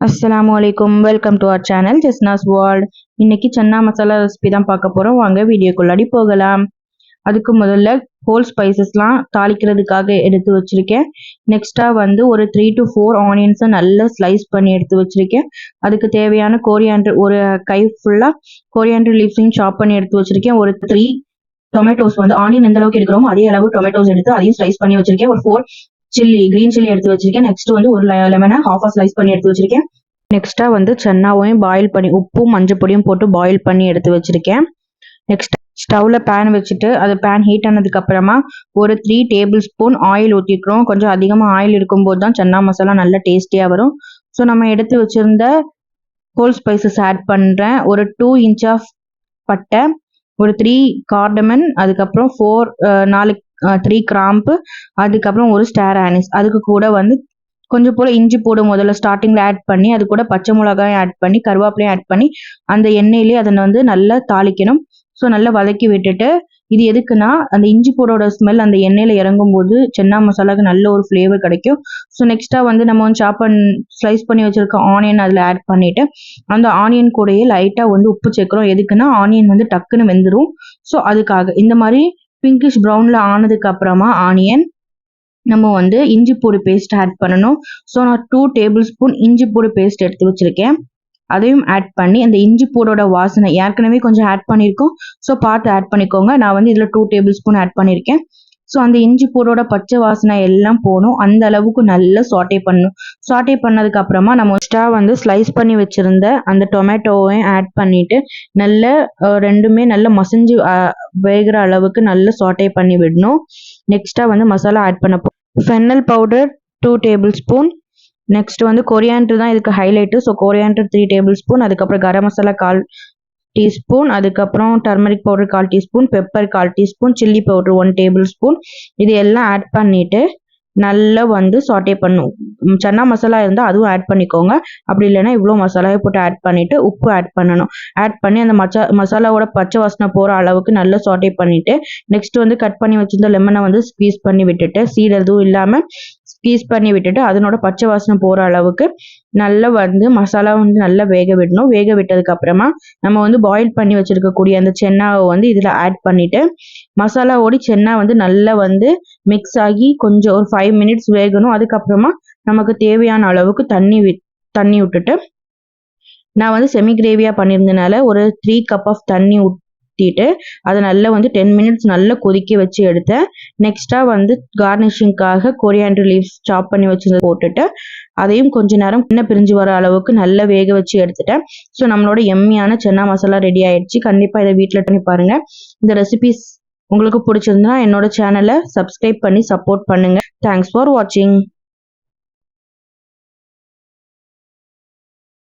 அஸ்லாம் அலைக்கும் welcome to our channel Jesnas world இன்னைக்கு சன்னா மசாலா ரெசிபி தான் பார்க்க போகிறோம் வாங்க வீடியோக்குள்ளாடி போகலாம். அதுக்கு முதல்ல ஹோல் ஸ்பைசஸ்லாம் தாளிக்கிறதுக்காக எடுத்து வச்சுருக்கேன். நெக்ஸ்ட்டாக வந்து ஒரு த்ரீ டு ஃபோர் ஆனியன்ஸை நல்லா ஸ்லைஸ் பண்ணி எடுத்து வச்சுருக்கேன். அதுக்கு தேவையான கோரியாண்டர் ஒரு கை ஃபுல்லாக கோரியாண்டர் லீவ்ஸையும் சாப் பண்ணி எடுத்து வச்சுருக்கேன். ஒரு த்ரீ டொமேட்டோஸ் வந்து ஆனியன் எந்த அளவுக்கு எடுக்கிறோமோ அதே அளவு டொமேட்டோஸ் எடுத்து அதையும் ஸ்லைஸ் பண்ணி வச்சிருக்கேன். ஒரு ஃபோர் சில்லி கிரீன் சில்லி எடுத்து வச்சிருக்கேன். நெக்ஸ்ட் வந்து ஒரு லெமனை ஹாஃப் ஸ்லைஸ் பண்ணி எடுத்து வச்சிருக்கேன். நெக்ஸ்டா வந்து சென்னாவையும் பாயில் பண்ணி உப்பும் மஞ்சள் பொடியும் போட்டு பாயில் பண்ணி எடுத்து வச்சிருக்கேன். நெக்ஸ்ட் ஸ்டவ்ல பேன் வச்சுட்டு அது பேன் ஹீட் ஆனதுக்கு அப்புறமா ஒரு த்ரீ டேபிள் ஸ்பூன் ஆயில் ஊற்றிக்கிறோம் கொஞ்சம் அதிகமாக ஆயில் இருக்கும்போது தான் சன்னா மசாலா நல்லா டேஸ்டியாக வரும். ஸோ நம்ம எடுத்து வச்சிருந்த ஹோல் ஸ்பைசஸ் ஆட் பண்ணுறேன் ஒரு டூ இன்ச் ஆஃப் பட்டை ஒரு த்ரீ கார்டமன் அதுக்கப்புறம் ஃபோர் நாலு த்ரீ கிராம்பு அதுக்கப்புறம் ஒரு ஸ்டார் ஆனிஸ் அதுக்கு கூட வந்து கொஞ்சம் போல் இஞ்சி போடும் முதல்ல ஸ்டார்டிங்கில் ஆட் பண்ணி அது கூட பச்சை மிளகாயும் ஆட் பண்ணி கருவேப்பிலையும் ஆட் பண்ணி அந்த எண்ணெயிலேயே அதை வந்து நல்லா தாளிக்கணும். ஸோ நல்லா வதக்கி விட்டுட்டு இது எதுக்குன்னா அந்த இஞ்சி பூடோட ஸ்மெல் அந்த எண்ணெயில் இறங்கும் போது சென்னா மசாலாவுக்கு நல்ல ஒரு ஃப்ளேவர் கிடைக்கும். ஸோ நெக்ஸ்ட்டாக வந்து நம்ம வந்து சாப் பண் ஸ்லைஸ் பண்ணி வச்சுருக்க ஆனியன் அதில் ஆட் பண்ணிவிட்டு அந்த ஆனியன் கூடயே லைட்டாக வந்து உப்பு சேர்க்குறோம். எதுக்குன்னா ஆனியன் வந்து டக்குன்னு வெந்துடும் ஸோ அதுக்காக இந்த மாதிரி பிங்கிஷ் ப்ரௌனில் ஆனதுக்கு அப்புறமா ஆனியன் நம்ம வந்து இஞ்சி பூடு பேஸ்ட் ஆட் பண்ணணும். ஸோ நான் டூ டேபிள் ஸ்பூன் இஞ்சி பூடு பேஸ்ட் எடுத்து வச்சுருக்கேன். அதையும் ஆட் பண்ணி அந்த இஞ்சி பூடோட வாசனை ஏற்கனவே கொஞ்சம் ஆட் பண்ணியிருக்கோம். ஸோ பார்த்து ஆட் பண்ணிக்கோங்க. நான் வந்து இதில் டூ டேபிள் ஸ்பூன் ஆட் பண்ணியிருக்கேன். ஸோ அந்த இஞ்சி பூடோட பச்சை வாசனை எல்லாம் போகணும். அந்த அளவுக்கு நல்லா சாட்டே பண்ணணும். சாட்டே பண்ணதுக்கு அப்புறமா நம்ம எக்ஸ்ட்ரா வந்து ஸ்லைஸ் பண்ணி வச்சிருந்த அந்த டொமேட்டோவையும் ஆட் பண்ணிட்டு நல்ல ரெண்டுமே நல்லா மசிஞ்சு வேகிற அளவுக்கு நல்லா சாட்டே பண்ணி விடணும். நெக்ஸ்டா வந்து மசாலா ஆட் பண்ண fennel powder two tablespoon next வந்து கொரியாண்டர் தான் இதுக்கு highlight so coriander three tablespoon அதுக்கப்புறம் கரம் மசாலா கால் டீஸ்பூன் அதுக்கப்புறம் டர்மரிக் பவுடர் கால் டீஸ்பூன் பெப்பர் கால் teaspoon chilli powder one tablespoon. இது எல்லாம் ஆட் பண்ணிவிட்டு நல்லா வந்து சாட்டே பண்ணும். சன்னா மசாலா இருந்தால் அதுவும் ஆட் பண்ணிக்கோங்க. அப்படி இல்லைன்னா இவ்வளோ மசாலாவை போட்டு ஆட் பண்ணிவிட்டு உப்பு ஆட் பண்ணணும். ஆட் பண்ணி அந்த மச்சா மசாலாவோட பச்சை வாசனை போகிற அளவுக்கு நல்லா சாட்டே பண்ணிவிட்டு நெக்ஸ்ட் வந்து கட் பண்ணி வச்சுருந்த லெமனை வந்து ஸ்பீஸ் பண்ணி விட்டுட்டு சீட் எதுவும் இல்லாமல் ஸ்பீஸ் பண்ணி விட்டுட்டு அதனோட பச்சை வாசனை போகிற அளவுக்கு நல்லா வந்து மசாலா வந்து நல்லா வேக விடணும். வேக விட்டதுக்கு அப்புறமா நம்ம வந்து பாயில் பண்ணி வச்சுருக்கக்கூடிய அந்த சென்னாவை வந்து இதில் ஆட் பண்ணிவிட்டு மசாலாவோடி சென்னா வந்து நல்லா வந்து மிக்ஸ் ஆகி கொஞ்சம் ஒரு ஃபைவ் மினிட்ஸ் வேகணும். அதுக்கப்புறமா நமக்கு தேவையான அளவுக்கு தண்ணி வி தண்ணி விட்டுட்டு நான் வந்து செமி கிரேவியாக பண்ணியிருந்தனால ஒரு த்ரீ கப் ஆஃப் தண்ணி ஊற்றிட்டு அதை நல்லா வந்து டென் மினிட்ஸ் நல்லா கொதிக்க வச்சு எடுத்தேன் நெக்ஸ்ட்டாக வந்து கார்னிஷிங்காக கொரியாண்டர் லீவ்ஸ் சாப் பண்ணி வச்சு போட்டுட்டு அதையும் கொஞ்ச நேரம் என்ன பிரிஞ்சு வர அளவுக்கு நல்லா வேக வச்சு எடுத்துட்டேன். ஸோ நம்மளோட எம்மியான சென்னா மசாலா ரெடி ஆயிடுச்சு. கண்டிப்பாக இதை வீட்டில் பண்ணி பாருங்கள் இந்த ரெசிபிஸ் உங்களுக்கு பிடிச்சிருந்தா என்னோட சேனலை சப்ஸ்கிரைப் பண்ணி சப்போர்ட் பண்ணுங்கள் தேங்க்ஸ் ஃபார் வாட்சிங்